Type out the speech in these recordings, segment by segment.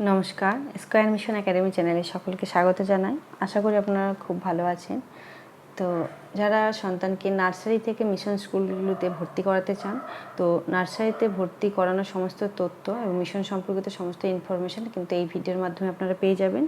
নমস্কার square mission academy চ্যানেলে সকলকে স্বাগত জানাই। আশা করি আপনারা খুব ভালো আছেন। তো যারা সন্তানকে নার্সারি থেকে মিশন স্কুলগুলোতে ভর্তি করাতে চান, তো নার্সারিতে ভর্তি করানোর সমস্ত তথ্য এবং মিশন সম্পর্কিত সমস্ত ইনফরমেশন কিন্তু এই ভিডিওর মাধ্যমে আপনারা পেয়ে যাবেন।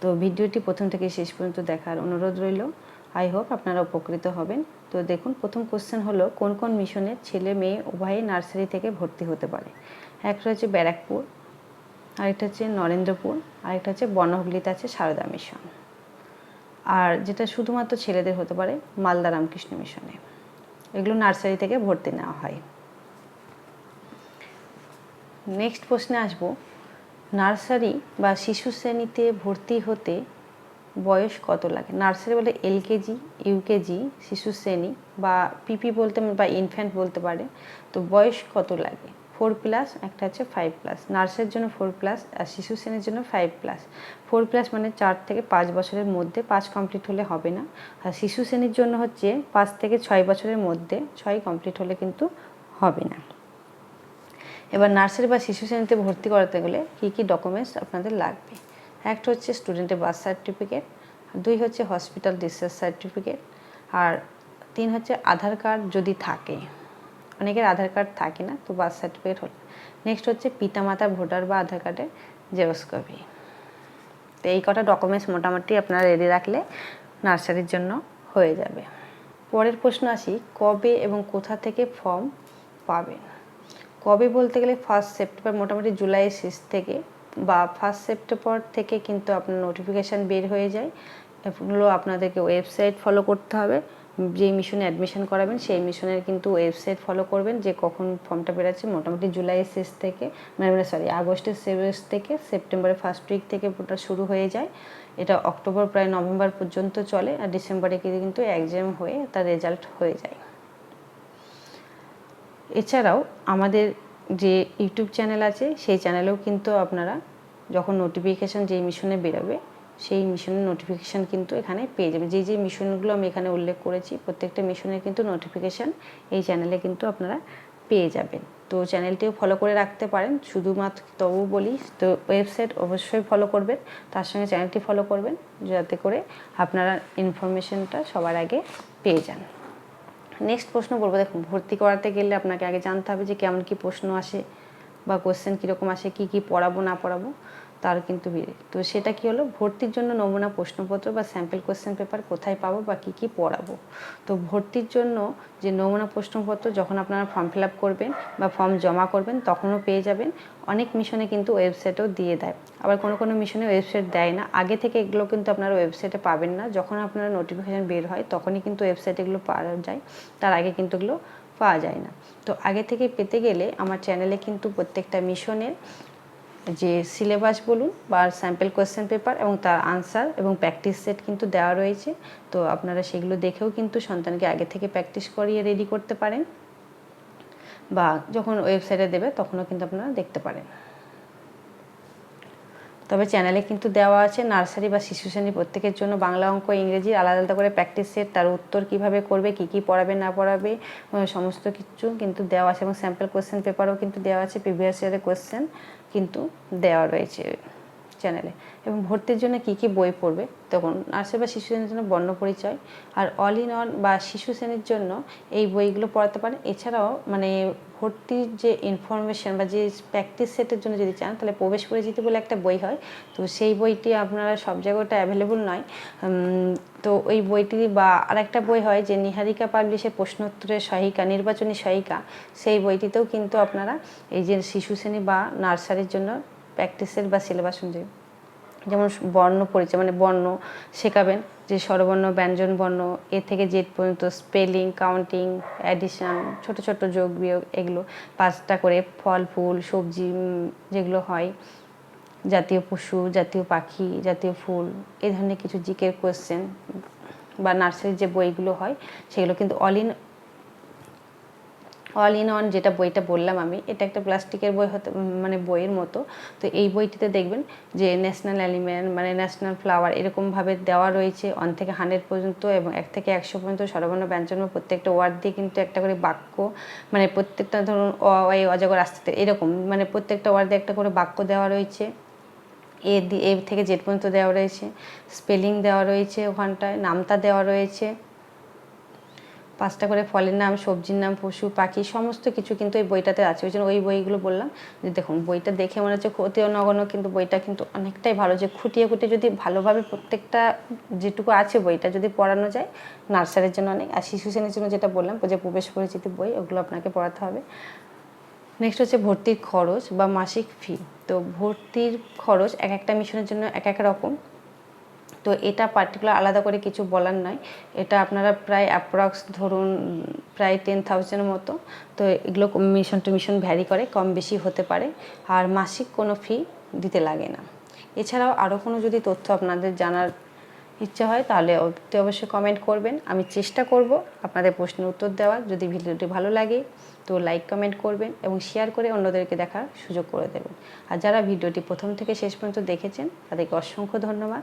তো ভিডিওটি প্রথম থেকে শেষ পর্যন্ত দেখার অনুরোধ রইল। আই হোপ আপনারা উপকৃত হবেন। তো দেখুন, প্রথম কোশ্চেন হলো, কোন কোন মিশনের ছেলে, মেয়ে উভয়ে নার্সারি থেকে ভর্তি হতে পারে? একটা রয়েছে ব্যারাকপুর আরেকটা হচ্ছে নরেন্দ্রপুর, আরেকটা হচ্ছে বনহুগলিতে আছে সারদা মিশন। আর যেটা শুধুমাত্র ছেলেদের হতে পারে, মালদা রামকৃষ্ণ মিশনে। এগুলো নার্সারি থেকে ভর্তি নেওয়া হয়। নেক্সট প্রশ্নে আসব, নার্সারি বা শিশু শ্রেণীতে ভর্তি হতে বয়স কত লাগে? নার্সারি বলে এলকেজি ইউকেজি শিশু শ্রেণি বা পিপি বলতে বা ইনফ্যান্ট বলতে পারে। তো বয়স কত লাগে? ফোর প্লাস, একটা হচ্ছে ফাইভ প্লাস। নার্সের জন্য ফোর প্লাস, আর শিশু শ্রেণির জন্য ফাইভ প্লাস। ফোর প্লাস মানে চার থেকে পাঁচ বছরের মধ্যে পাঁচ কমপ্লিট হলে হবে না। আর শিশু শ্রেণির জন্য হচ্ছে পাঁচ থেকে ছয় বছরের মধ্যে ছয় কমপ্লিট হলে কিন্তু হবে না। এবার নার্সারি বা শিশু শ্রেণীতে ভর্তি করাতে গেলে কী কী ডকুমেন্টস আপনাদের লাগবে? একটা হচ্ছে স্টুডেন্টের বার্থ সার্টিফিকেট দুই হচ্ছে হসপিটাল ডিসচার্জ সার্টিফিকেট আর তিন হচ্ছে আধার কার্ড যদি থাকে। অনেকের আধার কার্ড থাকে না, তো বার্থ সার্টিফিকেট হলে। নেক্সট হচ্ছে পিতামাতা, ভোটার বা আধার কার্ডের জেরক্স কপি তো এই কটা ডকুমেন্টস মোটামুটি আপনারা রেডি রাখলে নার্সারির জন্য হয়ে যাবে। পরের প্রশ্ন আসি, কবে এবং কোথা থেকে ফর্ম পাবেন? কবে বলতে গেলে ফার্স্ট সেপ্টেম্বর মোটামুটি জুলাই শেষ থেকে বা ফার্স্ট সেপ্টেম্বর থেকে কিন্তু আপনার নোটিফিকেশান বের হয়ে যায়। এগুলো আপনাদেরকে ওয়েবসাইট ফলো করতে হবে। যেই মিশনে অ্যাডমিশন করাবেন, সেই মিশনের কিন্তু ওয়েবসাইট ফলো করবেন যে কখন ফর্মটা বেরোচ্ছে। মোটামুটি জুলাইয়ের শেষ থেকে মানে সরি আগস্টের শেষ থেকে সেপ্টেম্বরের ফার্স্ট উইক থেকে ওটা শুরু হয়ে যায়। এটা অক্টোবর, প্রায় নভেম্বর পর্যন্ত চলে আর ডিসেম্বরে কিন্তু এক্সাম হয়ে তার রেজাল্ট হয়ে যায়। এছাড়াও আমাদের যে ইউটিউব চ্যানেল আছে, সেই চ্যানেলেও কিন্তু আপনারা যখন নোটিফিকেশান যেই মিশনে বেরোবে সেই মিশনের নোটিফিকেশান কিন্তু এখানে পেয়ে যাবে যে যে মিশনগুলো আমি এখানে উল্লেখ করেছি, প্রত্যেকটা মিশনের কিন্তু নোটিফিকেশান এই চ্যানেলে কিন্তু আপনারা পেয়ে যাবেন। তো চ্যানেলটিও ফলো করে রাখতে পারেন। শুধুমাত্র তবু বলি, তো ওয়েবসাইট অবশ্যই ফলো করবেন, তার সঙ্গে চ্যানেলটি ফলো করবেন, যাতে করে আপনারা ইনফরমেশনটা সবার আগে পেয়ে যান। নেক্সট প্রশ্ন বলব, দেখুন, ভর্তি করাতে গেলে আপনাকে আগে জানতে হবে যে কেমন কী প্রশ্ন আসে বা কোশ্চেন কীরকম আসে, কী কী পড়াবো, না পড়াবো। তার কিন্তু বেড়ে তো সেটা কি হলো? ভর্তির জন্য নমুনা প্রশ্নপত্র বা স্যাম্পল কোশ্চেন পেপার কোথায় পাবো বা কী কী পড়াবো? তো ভর্তির জন্য যে নমুনা প্রশ্নপত্র যখন আপনারা ফর্ম ফিল আপ করবেন বা ফর্ম জমা করবেন, তখনও পেয়ে যাবেন। অনেক মিশনে কিন্তু ওয়েবসাইটও দিয়ে দেয়। আবার কোনো কোনো মিশনে ওয়েবসাইট দেয় না। আগে থেকে এগুলো কিন্তু আপনারা ওয়েবসাইটে পাবেন না। যখন আপনারা নোটিফিকেশান বের হয়, তখনই কিন্তু ওয়েবসাইটে এগুলো পাওয়া যায়। তার আগে কিন্তু এগুলো পাওয়া যায় না। তো আগে থেকে পেতে গেলে আমার চ্যানেলে কিন্তু প্রত্যেকটা মিশনের যে সিলেবাস বলুন বা স্যাম্পল কোয়েশ্চেন পেপার এবং তার আনসার এবং প্র্যাকটিস সেট কিন্তু দেওয়া রয়েছে। তো আপনারা সেগুলো দেখেও কিন্তু সন্তানকে আগে থেকে প্র্যাকটিস করিয়ে রেডি করতে পারেন বা যখন ওয়েবসাইটে দেবে তখনও কিন্তু আপনারা দেখতে পারেন। তবে চ্যানেলে কিন্তু দেওয়া আছে নার্সারি বা শিশু শ্রেণি প্রত্যেকের জন্য বাংলা অঙ্ক, ইংরেজি আলাদা আলাদা করে প্র্যাকটিস সেট তার উত্তর কীভাবে করবে, কি কি পড়াবে, না পড়াবে সমস্ত কিছু কিন্তু দেওয়া আছে এবং স্যাম্পল কোয়েশ্চেন পেপারও কিন্তু দেওয়া আছে প্রিভিয়াস ইয়ারের কোয়েশ্চেন কিন্তু দেওয়া রয়েছে চ্যানেলে। এবং ভর্তির জন্য কি কি বই পড়বে? তখন নার্সারি বা শিশু শ্রেণির জন্য বর্ণপরিচয় আর অল ইন অন বা শিশু শ্রেণির জন্য এই বইগুলো পড়াতে পারে এছাড়াও মানে ভর্তির যে ইনফরমেশান বা যে প্র্যাকটিস সেটের জন্য যদি চান, তাহলে প্রবেশ পরিচিতি বলে একটা বই হয়। তো সেই বইটি আপনারা সব জায়গাটা অ্যাভেলেবল নয়। তো ওই বইটি বা আরেকটা বই হয় যে নিহারিকা পাবলিশের প্রশ্নোত্তরের সহায়িকা নির্বাচনী সহায়িকা সেই বইটিতেও কিন্তু আপনারা এই যে শিশু শ্রেণি বা নার্সারির জন্য প্র্যাকটিসের বা সিলেবাস অনুযায়ী যেমন বর্ণ পরিচয় মানে বর্ণ শেখাবেন, যে স্বরবর্ণ, ব্যঞ্জন বর্ণ, এ থেকে জেড পর্যন্ত স্পেলিং, কাউন্টিং, অ্যাডিশন, ছোট ছোট যোগ বিয়োগ, এগুলো পাঁচটা করে ফল, ফুল, সবজি যেগুলো হয়, জাতীয় পশু, জাতীয় পাখি, জাতীয় ফুল এই ধরনের কিছু জিকের কোয়েশ্চেন বা নার্সারির যে বইগুলো হয়, সেগুলো কিন্তু all in all in one যেটা বইটা বললাম আমি, এটা একটা প্লাস্টিকের বই হতে মানে বইয়ের মতো। তো এই বইটিতে দেখবেন যে ন্যাশনাল অ্যালিমেন্ট মানে ন্যাশনাল ফ্লাওয়ার এরকমভাবে দেওয়া রয়েছে। ওয়ান থেকে হান্ড্রেড পর্যন্ত এবং এক থেকে একশো পর্যন্ত সর্বর্ণ ব্যঞ্জন প্রত্যেকটা ওয়ার্ড দিয়ে কিন্তু একটা করে বাক্য মানে প্রত্যেকটা ধরুন অ অজগর, আসতে, এরকম মানে প্রত্যেকটা ওয়ার্ডে একটা করে বাক্য দেওয়া রয়েছে। এ এ থেকে জেড পর্যন্ত দেওয়া রয়েছে। স্পেলিং দেওয়া রয়েছে ওখানটায়, নামতা দেওয়া রয়েছে। পাঁচটা করে ফলের নাম, সবজির নাম, পশু, পাখি, সমস্ত কিছু কিন্তু এই বইটাতে আছে। ওই জন্য ওই বইগুলো বললাম। যে দেখুন, বইটা দেখে মনে হচ্ছে ক্ষতি নগণ্য, কিন্তু বইটা কিন্তু অনেকটাই ভালো। যে খুঁটিয়ে খুঁটিয়ে যদি ভালোভাবে প্রত্যেকটা যেটুকু আছে বইটা যদি পড়ানো যায়, নার্সারির জন্য অনেক, আর শিশু শ্রেণির জন্য যেটা বললাম, যে প্রবেশ পরিচিতি বই, ওগুলো আপনাকে পড়াতে হবে। নেক্সট হচ্ছে ভর্তির খরচ বা মাসিক ফি তো ভর্তির খরচ এক একটা মিশনের জন্য এক এক রকম। তো এটা পার্টিকুলার আলাদা করে কিছু বলার নয়। এটা আপনারা প্রায় অ্যাপ্রক্স ধরুন, প্রায় টেন থাউজেন্ডের মতো। তো এগুলো মিশন টু মিশন ভ্যারি করে, কম বেশি হতে পারে। আর মাসিক কোনো ফি দিতে লাগে না। এছাড়াও আরও কোনো যদি তথ্য আপনাদের জানার ইচ্ছা হয়, তাহলে অতি অবশ্যই কমেন্ট করবেন। আমি চেষ্টা করব আপনাদের প্রশ্নের উত্তর দেওয়ার। যদি ভিডিওটি ভালো লাগে, তো লাইক কমেন্ট করবেন এবং শেয়ার করে অন্যদেরকে দেখার সুযোগ করে দেবেন। আর যারা ভিডিওটি প্রথম থেকে শেষ পর্যন্ত দেখেছেন, তাদেরকে অসংখ্য ধন্যবাদ।